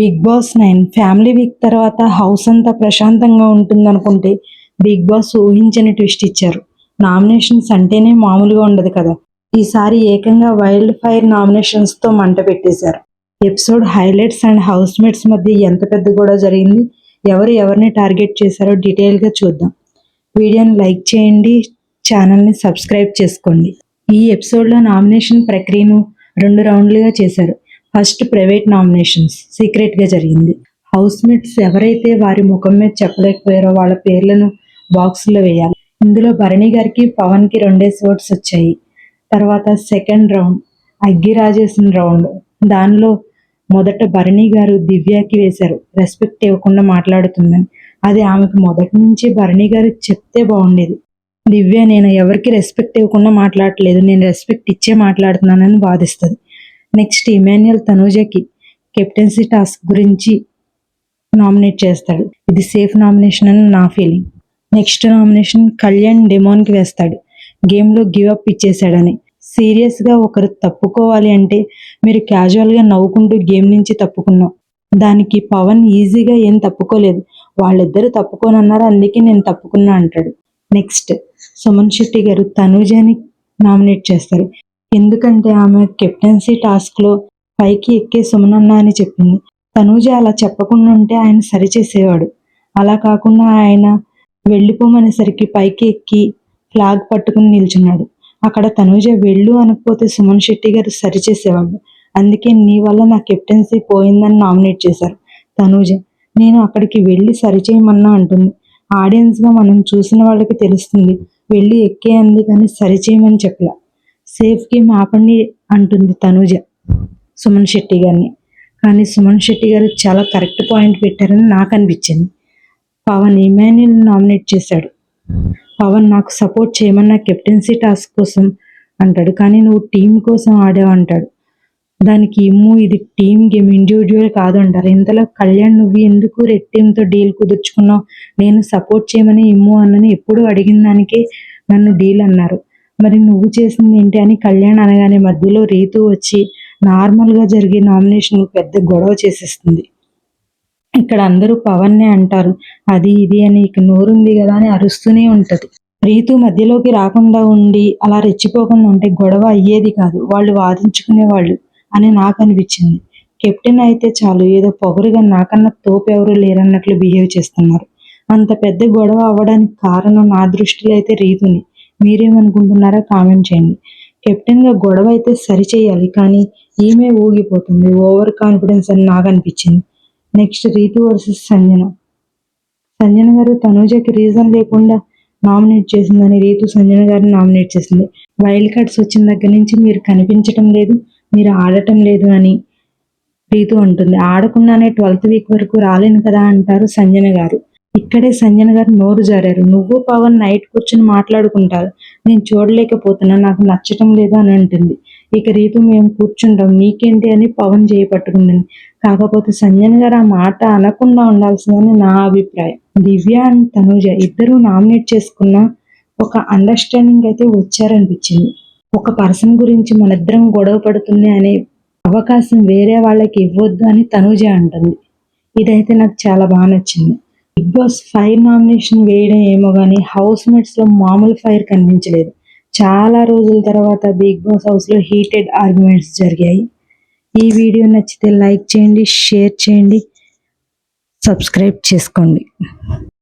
Big boss nine family week తర్వాత house అంతా ప్రశాంతంగా ఉంటుందనుకుంటే బిగ్ బాస్ ఊహించని ట్విస్ట్ ఇచ్చారు. నామినేషన్స్ అంటేనే మామూలుగా ఉండదు కదా. ఈసారి ఏకంగా వైల్డ్ ఫైర్ నామినేషన్స్తో మంట పెట్టేశారు. Episode highlights and house mates మధ్య ఎంత పెద్ద గొడవ జరిగింది ఎవరు ఎవరిని టార్గెట్ చేశారో డీటెయిల్గా చూద్దాం. వీడియోని లైక్ చేయండి ఛానల్ని సబ్స్క్రైబ్ చేసుకోండి. ఈ ఎపిసోడ్లో నామినేషన్ ప్రక్రియను రెండు రౌండ్లుగా చేశారు. ఫస్ట్ ప్రైవేట్ నామినేషన్స్ సీక్రెట్గా జరిగింది. హౌస్మేట్స్ ఎవరైతే వారి ముఖం మీద చెప్పలేకపోయారో వాళ్ళ పేర్లను బాక్స్లో వేయాలి. ఇందులో భరణి గారికి పవన్కి రెండేసి ఓట్స్ వచ్చాయి. తర్వాత సెకండ్ రౌండ్ అగ్గి రాజేసిన రౌండ్. దానిలో మొదట భరణి గారు దివ్యాకి వేశారు. రెస్పెక్ట్ ఇవ్వకుండా మాట్లాడుతుందని. అది ఆమెకు మొదటి నుంచి భరణి గారు చెప్తే బాగుండేది. దివ్య నేను ఎవరికి రెస్పెక్ట్ ఇవ్వకుండా మాట్లాడట్లేదు. నేను రెస్పెక్ట్ ఇచ్చే మాట్లాడుతున్నానని వాదిస్తుంది. నెక్స్ట్ ఇమాన్యుయల్ తనూజకి కెప్టెన్సీ టాస్క్ గురించి నామినేట్ చేస్తాడు. ఇది సేఫ్ నామినేషన్ అని నా ఫీలింగ్. నెక్స్ట్ నామినేషన్ కళ్యాణ్ డెమోన్కి వేస్తాడు. గేమ్లో గివ్ అప్ ఇచ్చేసాడని సీరియస్గా ఒకరు తప్పుకోవాలి అంటే మీరు క్యాజువల్గా నవ్వుకుంటూ గేమ్ నుంచి తప్పుకున్నాం. దానికి పవన్ ఈజీగా ఏం తప్పుకోలేదు. వాళ్ళిద్దరూ తప్పుకోనన్నారు అందుకే నేను తప్పుకున్నా అంటాడు. నెక్స్ట్ సుమన్ శెట్టి గారు తనూజని నామినేట్ చేస్తారు. ఎందుకంటే ఆమె కెప్టెన్సీ టాస్క్లో పైకి ఎక్కే సుమనన్న అని చెప్పింది. తనూజ అలా చెప్పకుండా ఉంటే ఆయన సరిచేసేవాడు. అలా కాకుండా ఆయన వెళ్ళిపోమనేసరికి పైకి ఎక్కి ఫ్లాగ్ పట్టుకుని నిల్చున్నాడు. అక్కడ తనూజ వెళ్ళు అనకపోతే సుమన్ శెట్టి గారు సరిచేసేవాళ్ళు. అందుకే నీ వల్ల నా కెప్టెన్సీ పోయిందని నామినేట్ చేశారు. తనూజ నేను అక్కడికి వెళ్ళి సరిచేయమన్నా అంటుంది. ఆడియన్స్గా మనం చూసిన వాళ్ళకి తెలుస్తుంది. వెళ్ళి ఎక్కే అంది కానీ సరిచేయమని చెప్పలా. సేఫ్ గేమ్ ఆపండి అంటుంది తనూజ సుమన్ శెట్టి గారిని. కానీ సుమన్ శెట్టి గారు చాలా కరెక్ట్ పాయింట్ పెట్టారని నాకు అనిపించింది. పవన్ ఇమాన్యుల్ నామినేట్ చేశాడు? పవన్ నాకు సపోర్ట్ చేయమన్న కెప్టెన్సీ టాస్క్ కోసం అంటాడు కానీ నువ్వు టీం కోసం ఆడావు అంటాడు. దానికి ఇమ్ము ఇది టీం గేమ్ ఇండివిజువల్ కాదు అంటారు. ఇంతలో కళ్యాణ్ నువ్వు ఎందుకు రెడ్ టీంతో డీల్ కుదుర్చుకున్నావు? నేను సపోర్ట్ చేయమని ఇమ్ము అన్నని ఎప్పుడు అడిగిన దానికే నన్ను డీల్ అన్నారు. మరి నువ్వు చేసింది ఏంటి అని కళ్యాణ్ అనగానే మధ్యలో రీతు వచ్చి నార్మల్గా జరిగే నామినేషన్ పెద్ద గొడవ చేసేస్తుంది. ఇక్కడ అందరూ పవన్నే అంటారు. అది ఇది అని ఇక నోరుంది కదా అని అరుస్తూనే ఉంటుంది. రీతు మధ్యలోకి రాకుండా ఉండి అలా రెచ్చిపోకుండా ఉంటే గొడవ అయ్యేది కాదు. వాళ్ళు వాదించుకునేవాళ్ళు అని నాకు అనిపించింది. కెప్టెన్ అయితే చాలు. ఏదో పొగరుగా నాకన్నా తోపు లేరన్నట్లు బిహేవ్ చేస్తున్నారు. అంత పెద్ద గొడవ అవ్వడానికి కారణం నా దృష్టిలో అయితే రీతుని. మీరేమనుకుంటున్నారో కామెంట్ చేయండి. కెప్టెన్గా గొడవ అయితే సరిచేయాలి కానీ ఈమె ఊగిపోతుంది. ఓవర్ కాన్ఫిడెన్స్ అని నాకు అనిపించింది. Next Ritu versus Sanjana. Sanjana గారు తనూజకి రీజన్ లేకుండా నామినేట్ చేసిందని రీతు సంజన గారిని నామినేట్ చేసింది. వైల్డ్ కార్డ్స్ వచ్చిన దగ్గర నుంచి మీరు కనిపించటం లేదు మీరు ఆడటం లేదు అని రీతు అంటుంది. ఆడకుండానే ట్వెల్త్ వీక్ వరకు రాలేను కదా అంటారు సంజన గారు. ఇక్కడే సంజన గారు నోరు జారారు. నువ్వు పవన్ నైట్ కూర్చుని మాట్లాడుకుంటారు నేను చూడలేకపోతున్నా. నాకు నచ్చటం లేదు అని అంటుంది. ఇక రీతు మేము కూర్చుంటాం. నీకేంటి అని పవన్ చేయి పట్టుకుంటుంది. కాకపోతే సంజన్ గారు ఆ మాట అనకుండా ఉండాల్సిందని నా అభిప్రాయం. దివ్య అండ్ తనూజ ఇద్దరు నామినేట్ చేసుకున్న ఒక అండర్స్టాండింగ్ అయితే వచ్చారనిపించింది. ఒక పర్సన్ గురించి మనిద్దరం గొడవ పడుతుంది అనే అవకాశం వేరే వాళ్ళకి ఇవ్వద్దు అని తనూజ అంటుంది. ఇదైతే నాకు చాలా బాగా నచ్చింది. బిగ్ బాస్ ఫైర్ నామినేషన్ వేయడం ఏమో కానీ హౌస్ మేట్స్లో మామూలు ఫైర్ కనిపించలేదు. చాలా రోజుల తర్వాత బిగ్ బాస్ హౌస్లో హీటెడ్ ఆర్గ్యుమెంట్స్ జరిగాయి. ఈ వీడియో నచ్చితే లైక్ చేయండి షేర్ చేయండి సబ్స్క్రైబ్ చేసుకోండి.